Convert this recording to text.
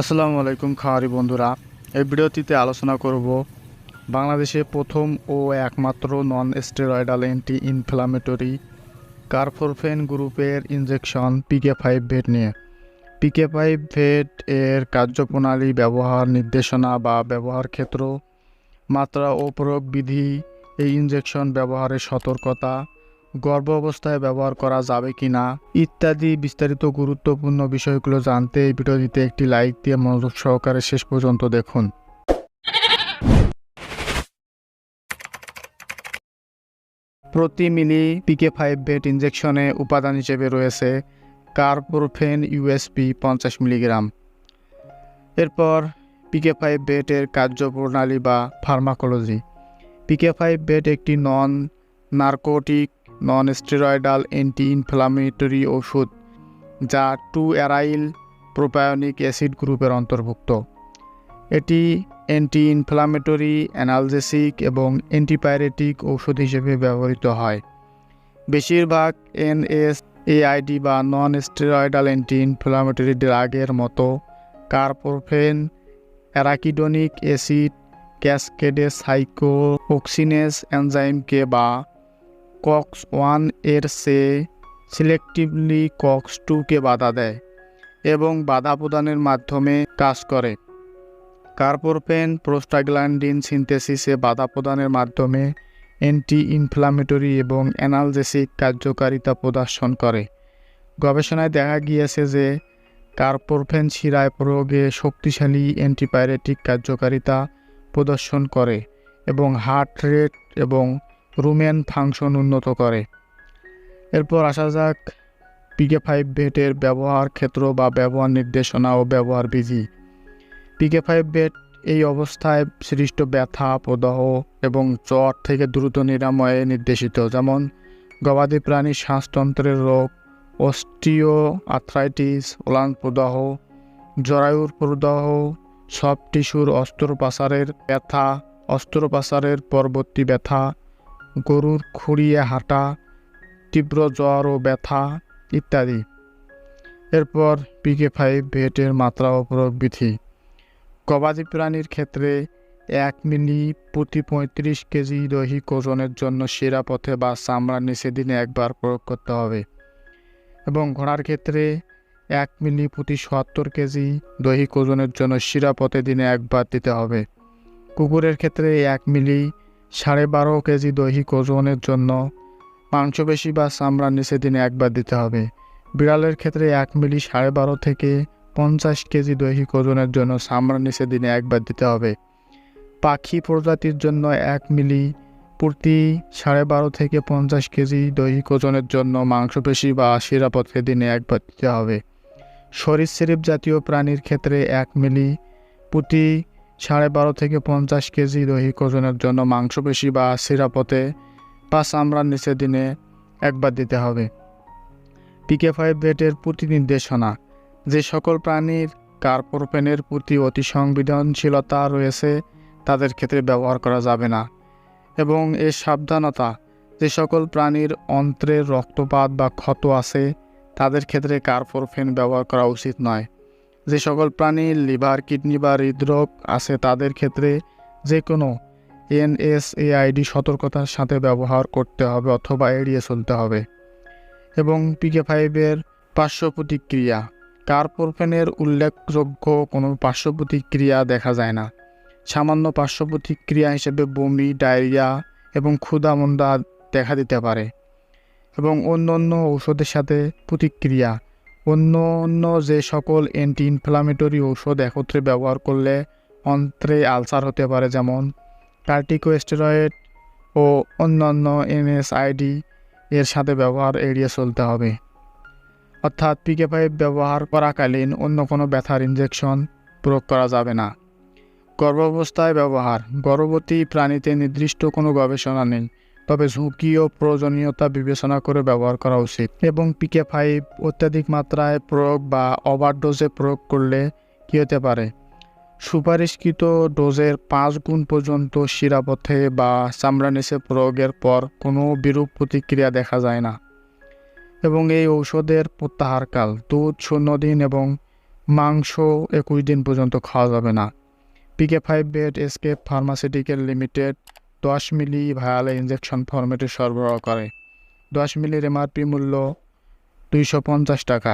আসসালামু আলাইকুম খাওয়ারি বন্ধুরা, এই ভিডিওটিতে আলোচনা করব বাংলাদেশে প্রথম ও একমাত্র non steroidal anti inflammatory carprofen গ্রুপের ইনজেকশন পিকে ফাইভ ভেট নিয়ে পিকে ফাইভ ভেট এর কার্যপ্রণালী, ব্যবহার নির্দেশনা বা ব্যবহার ক্ষেত্র, মাত্রা ও প্রয়োগ বিধি, এই ইনজেকশন ব্যবহারের সতর্কতা গর্ভ অবস্থায় ব্যবহার করা যাবে কি না ইত্যাদি বিস্তারিত গুরুত্বপূর্ণ বিষয়গুলো জানতে এই ভিডিওটিতে একটি লাইক দিয়ে মনোযোগ সহকারে শেষ পর্যন্ত দেখুন। প্রতি মিলি পিকে ফাইভ বেট ইনজেকশনে উপাদান হিসেবে রয়েছে কার্বোরফেন ইউএসপি পঞ্চাশ মিলিগ্রাম। এরপর পিকে ফাইভ বেটের কার্যপ্রণালী বা ফার্মাকোলজি। পিকে ফাইভ বেট একটি non narcotic non steroidal anti inflammatory ওষুধ, যা টু অ্যারাইল প্রোপায়নিক অ্যাসিড গ্রুপের অন্তর্ভুক্ত। এটি অ্যান্টি ইনফ্লামেটরি অ্যানালজেসিক এবং অ্যান্টিপাইরেটিক ঔষধ হিসেবে ব্যবহৃত হয়। বেশিরভাগ এনএস এআইডি বা নন স্টেরয়েডাল অ্যান্টি ইনফ্লামেটরি ড্রাগের মতো কার্পোরফেন, অ্যারাকিডোনিক অ্যাসিড, ক্যাসকেডে সাইকো অক্সিনেস এনজাইমকে বা কক্স ওয়ানের সে সিলেক্টিভলি কক্স টুকে বাধা দেয় এবং বাধা প্রদানের মাধ্যমে কাজ করে। কার্পোরপেন প্রোস্টাগ্ল্যান্ডিন সিনথেসিসে বাধা প্রদানের মাধ্যমে অ্যান্টি ইনফ্লামেটরি এবং অ্যানালজেসিক কার্যকারিতা প্রদর্শন করে। গবেষণায় দেখা গিয়েছে যে কার্পোরফেন শিরায় প্রয়োগে শক্তিশালী অ্যান্টিপাইরেটিক কার্যকারিতা প্রদর্শন করে এবং হার্ট রেট এবং রুমেন ফাংশন উন্নত করে। এরপর আসা যাক পিকে ফাইভ বেটের ব্যবহার ক্ষেত্র বা ব্যবহার নির্দেশনা ও ব্যবহার বিধি। পিকে ফাইভ বেট এই অবস্থায় সৃষ্ট ব্যথা, প্রদাহ এবং জ্বর থেকে দ্রুত নিরাময়ে নির্দেশিত, যেমন গবাদি প্রাণীর শ্বাসতন্ত্রের রোগ অস্টিও আর্থ্রাইটিস ওলান প্রদাহ, জরায়ুর প্রদাহ, সব টিস্যুর অস্ত্রোপচারের ব্যথা, অস্ত্রোপচারের পরবর্তী ব্যথা গরুর খুঁড়িয়ে হাঁটা, তীব্র জ্বর ও ব্যথা ইত্যাদি। এরপর পিকে ফাইভ ভেটের মাত্রা ও প্রয়োগ বিধি গবাদি প্রাণীর ক্ষেত্রে এক মিলি প্রতি পঁয়ত্রিশ কেজি দৈহিক ওজনের জন্য সেরা পথে বা চামড়ার নিচে দিনে একবার প্রয়োগ করতে হবে। এবং ঘোড়ার ক্ষেত্রে এক মিলি প্রতি সত্তর কেজি দৈহিক ওজনের জন্য শিরা পথে দিনে একবার দিতে হবে। কুকুরের ক্ষেত্রে এক মিলি সাড়ে বারো কেজি দৈহিক ওজনের জন্য মাংসপেশি বা চামড়ার নিচে দিনে একবার দিতে হবে। বিড়ালের ক্ষেত্রে এক মিলি সাড়ে বারো থেকে পঞ্চাশ কেজি দৈহিক ওজনের জন্য চামড়ার নিচে দিনে একবার দিতে হবে। পাখি প্রজাতির জন্য এক মিলি প্রতি সাড়ে বারো থেকে পঞ্চাশ কেজি দৈহিক ওজনের জন্য মাংসপেশি বা শিরাপথে দিনে একবার দিতে হবে। সরীসৃপ জাতীয় প্রাণীর ক্ষেত্রে এক মিলি প্রতি সাড়ে বারো থেকে পঞ্চাশ কেজি দৈহিক ওজনের জন্য মাংসপেশি বা শিরাপথে বা চামড়ার নিচে দিনে একবার দিতে হবে। পিকে ফাইভ বেটের প্রতি নির্দেশনা যে সকল প্রাণীর কার্পোরপেনের প্রতি অতি সংবেদনশীলতা রয়েছে, তাদের ক্ষেত্রে ব্যবহার করা যাবে না। এবং এর সাবধানতা, যে সকল প্রাণীর অন্ত্রের রক্তপাত বা ক্ষত আছে, তাদের ক্ষেত্রে কার্পোরফেন ব্যবহার করা উচিত নয়। যে সকল প্রাণীর লিভার, কিডনি বা হৃদরোগ আছে, তাদের ক্ষেত্রে যে কোনো এনএসএআইডি সতর্কতার সাথে ব্যবহার করতে হবে অথবা এড়িয়ে চলতে হবে। এবং পিকে ফাইভের পার্শ্ব প্রতিক্রিয়া, কার্পোরফেনের উল্লেখযোগ্য কোনো পার্শ্ব প্রতিক্রিয়া দেখা যায় না। সামান্য পার্শ্ব প্রতিক্রিয়া হিসেবে বমি, ডায়রিয়া এবং ক্ষুধামন্দা দেখা দিতে পারে। এবং অন্য অন্য ঔষধের সাথে প্রতিক্রিয়া অন্য অন্য যে সকল অ্যান্টি ইনফ্লামেটরি ঔষধ একত্রে ব্যবহার করলে অন্ত্রে আলসার হতে পারে, যেমন কার্টিকোস্টেরয়েড ও অন্যান্য এমএসআইডি এর সাথে ব্যবহার এড়িয়ে চলতে হবে। অর্থাৎ পিকে পাইপ ব্যবহার করাকালীন অন্য কোনো ব্যথার ইনজেকশন প্রয়োগ করা যাবে না। গর্ভাবস্থায় ব্যবহার, গর্ভবতী প্রাণীতে নির্দিষ্ট কোনো গবেষণা নেই। তবে ঝুঁকি ও প্রয়োজনীয়তা বিবেচনা করে ব্যবহার করা উচিত। এবং পিকে ফাইভ অত্যাধিক মাত্রায় প্রয়োগ বা ওভারডোজে প্রয়োগ করলে কী হতে পারে? সুপারিশকৃত ডোজের পাঁচ গুণ পর্যন্ত শিরাপথে বা চামড়া নিচে প্রয়োগের পর কোনো বিরূপ প্রতিক্রিয়া দেখা যায় না। এবং এই ঔষধের প্রত্যাহারকাল দুধ শূন্য দিন এবং মাংস একুশ দিন পর্যন্ত খাওয়া যাবে না। PK five bed escape pharmaceutical limited দশ মিলি ভায়াল ইঞ্জেকশন ফর্মেটে সরবরাহ করে। দশ মিলির এমআরপি মূল্য দুইশো পঞ্চাশ টাকা।